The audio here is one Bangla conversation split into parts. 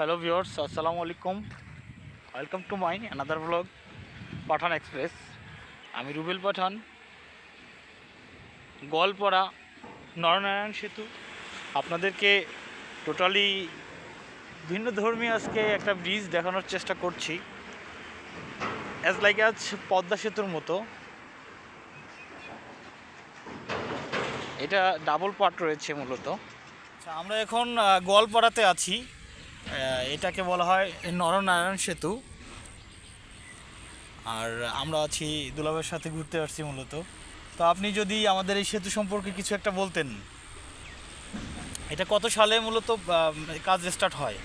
হ্যালো ভিউয়ার্স আসসালামু আলাইকুম welcome to my another blog Pathan express আমি রুবেল পাঠান। গোয়ালপাড়া নরনারায়ণ সেতু। আপনাদেরকে টোটালি ভিন্ন ধর্মী আজকে একটা ব্রিজ দেখানোর চেষ্টা করছি। অ্যাজ লাইক আজ পদ্মা সেতুর মতো। এটা ডাবল পার্ট রয়েছে মূলত। আচ্ছা আমরা এখন গোয়ালপাড়াতে আছি। এটাকে বলা হয় নরনারায়ণ সেতু। আর আমরা আছি দুলাভের সাথে ঘুরতে আসছি মূলত। তো আপনি যদি আমাদের এই সেতু সম্পর্কে কিছু একটা বলতেন। এটা কত সালে মূলত কাজ স্টার্ট হয়?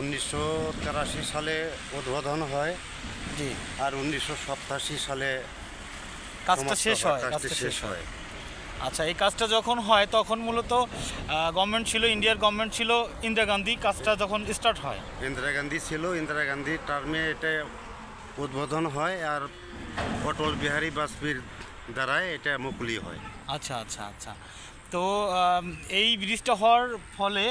উনিশশো তেরাশি সালে উদ্বোধন হয়। জি। আর উনিশশো সপ্তাশি সালে কাজটা শেষ হয় কাজটা শেষ হয়। আচ্ছা এই কাজটা যখন হয় তখন মূলত গভর্নমেন্ট ছিল ইন্ডিয়ার গভর্নমেন্ট ছিল ইন্দিরা গান্ধী কাজটা যখন স্টার্ট হয়? ইন্দিরা গান্ধী ছিল ইন্দিরা গান্ধী টার্মে এটা উদ্বোধন হয় আর অটল বিহারী বাজপেয়ীর দ্বারাই এটা মুকুলি হয়। আচ্ছা আচ্ছা আচ্ছা। তো এই ব্রিজটা হওয়ার ফলে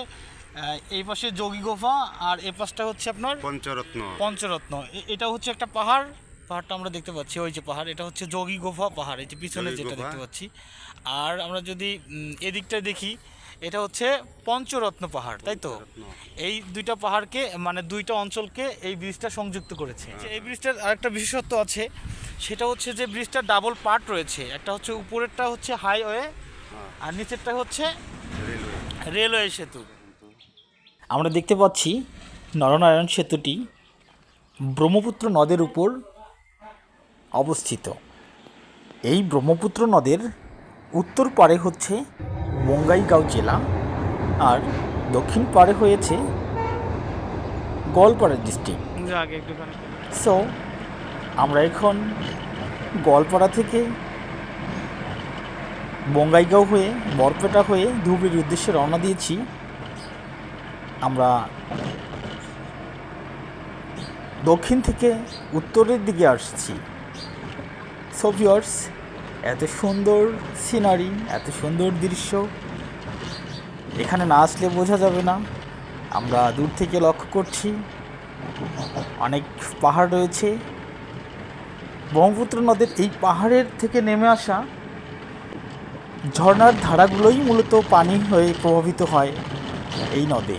এই পাশে যোগী গোফা আর এ পাশটা হচ্ছে আপনার পঞ্চরত্ন। পঞ্চরত্ন। এটা হচ্ছে একটা পাহাড়? পাহাড়টা আমরা দেখতে পাচ্ছি ওই যে পাহাড় এটা হচ্ছে যোগী গোফা পাহাড় এই যে পিছনে যেটা দেখতে পাচ্ছি। আর আমরা যদি এদিকটা দেখি এটা হচ্ছে পঞ্চরত্ন পাহাড় তাই তো? এই দুইটা পাহাড়কে মানে দুইটা অঞ্চলকে এই ব্রিজটা সংযুক্ত করেছে। এই ব্রিজটার আরেকটা বিশেষত্ব আছে সেটা হচ্ছে যে ব্রিজটার ডাবল পার্ট রয়েছে একটা হচ্ছে উপরেরটা হচ্ছে হাইওয়ে হ্যাঁ, আর নিচেরটা হচ্ছে রেলওয়ে সেতু। আমরা দেখতে পাচ্ছি নরনারায়ণ সেতুটি ব্রহ্মপুত্র নদের উপর অবস্থিত। এই ব্রহ্মপুত্র নদের উত্তর পারে হচ্ছে বঙ্গাইগাঁও জেলা আর দক্ষিণ পারে হয়েছে গোয়ালপাড়া ডিস্ট্রিক্ট। সো আমরা এখন গোয়ালপাড়া থেকে বঙ্গাইগাঁও হয়ে বরপেটা হয়ে ধুবড়ির উদ্দেশ্যে রওনা দিয়েছি। আমরা দক্ষিণ থেকে উত্তরের দিকে আসছি। সো ভিউয়ার্স এত সুন্দর সিনারি এত সুন্দর দৃশ্য, এখানে না আসলে বোঝা যাবে না। আমরা দূর থেকে লক্ষ্য করছি, অনেক পাহাড় রয়েছে। ব্রহ্মপুত্র নদের এই পাহাড়ের থেকে নেমে আসা ঝর্নার ধারাগুলোই মূলত পানি হয়ে প্রভাবিত হয় এই নদে।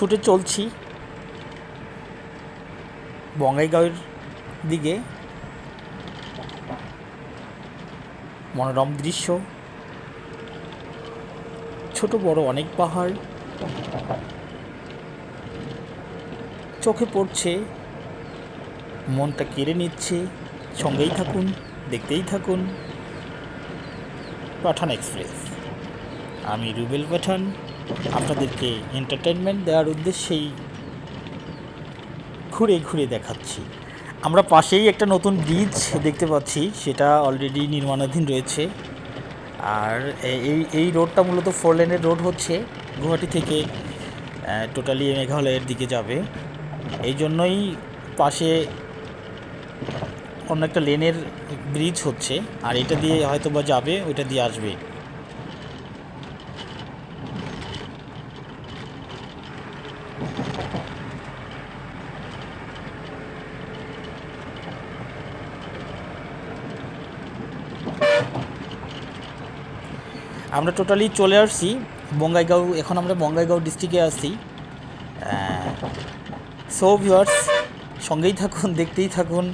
ছুটে চলছি। বঙ্গাইগাঁওয়ের দিকে। মনোরম দৃশ্য। ছোট, বড় অনেক পাহাড়। চোখে পড়ছে। মনটা কেড়ে নিচ্ছে। সঙ্গেই থাকুন, দেখতেই থাকুন। পাঠান এক্সপ্রেস। আমি রুবেল পাঠান আপনাদেরকে এন্টারটেনমেন্ট দেওয়ার উদ্দেশ্যেই ঘুরে ঘুরে দেখাচ্ছি। আমরা পাশেই একটা নতুন ব্রিজ দেখতে পাচ্ছি, সেটা অলরেডি নির্মাণাধীন রয়েছে। আর এই এই রোডটা মূলত ফোর লেনের রোড হচ্ছে। গুয়াহাটি থেকে টোটালি মেঘালয়ের দিকে যাবে। এই জন্যই পাশে অন্য একটা লেনের ব্রিজ হচ্ছে। আর এটা দিয়ে হয়তো বা যাবে, ওইটা দিয়ে আসবে। আমরা টোটালি চলে আসছি। বঙ্গাইগাঁও, এখন আমরা বঙ্গাইগাঁও ডিস্ট্রিক্টে আছি। সো ভিউয়ার্স সঙ্গেই থাকুন, দেখতেই থাকুন।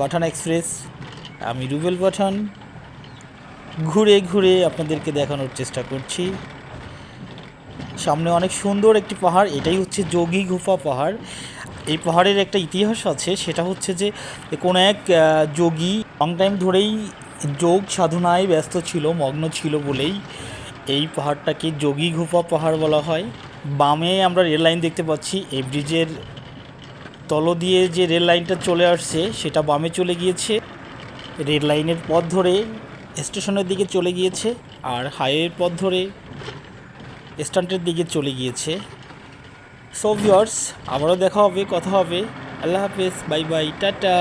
পাঠান এক্সপ্রেস আমি রুবেল পাঠান। ঘুরে ঘুরে আপনাদেরকে দেখানোর চেষ্টা করছি। সামনে অনেক সুন্দর একটি পাহাড়, এটাই হচ্ছে যোগী গুফা পাহাড়। এই পাহাড়ের একটা ইতিহাস আছে, সেটা হচ্ছে যে কোনো এক যোগী লং টাইম ধরেই যোগ সাধনায় ব্যস্ত ছিল, মগ্ন ছিল বলেই এই পাহাড়টাকে যোগী গুফা পাহাড় বলা হয়। বামে আমরা রেল লাইন দেখতে পাচ্ছি, এই ব্রিজের তল দিয়ে যে রেল লাইনটা চলে আসছে, সেটা বামে চলে গিয়েছে। রেল লাইনের পথ ধরে স্টেশনের দিকে চলে গিয়েছে আর হাইওয়ের পথ ধরে স্ট্যান্ডের দিকে চলে গিয়েছে। সো ভিউয়ার্স আবারও দেখা হবে, কথা হবে। আল্লাহ হাফেজ, বাই বাই, টাটা।